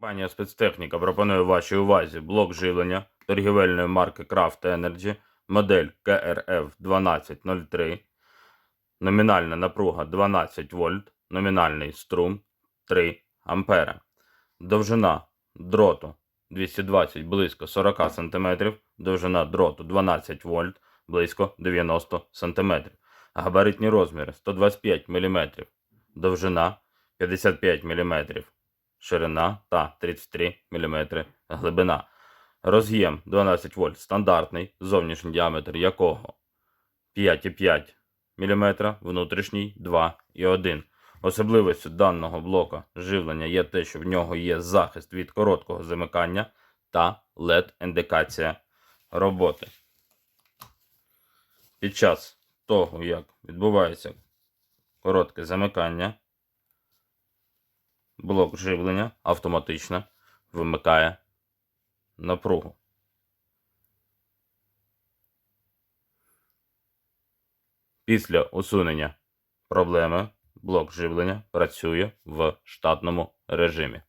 Компанія спецтехніка пропонує вашій увазі блок живлення торгівельної марки Craft Energy, модель KRF 1203, номінальна напруга 12 вольт, номінальний струм 3 ампера. Довжина дроту 220 близько 40 см, довжина дроту 12 вольт близько 90 см. Габаритні розміри 125 мм, довжина 55 мм, ширина та 33 мм глибина. Роз'єм 12 вольт стандартний, зовнішній діаметр якого 5,5 мм, внутрішній 2,1 Особливістю даного блока живлення є те, що в нього є захист від короткого замикання та LED-індикація роботи. Під час того, як відбувається коротке замикання, блок живлення автоматично вимикає напругу. Після усунення проблеми блок живлення працює в штатному режимі.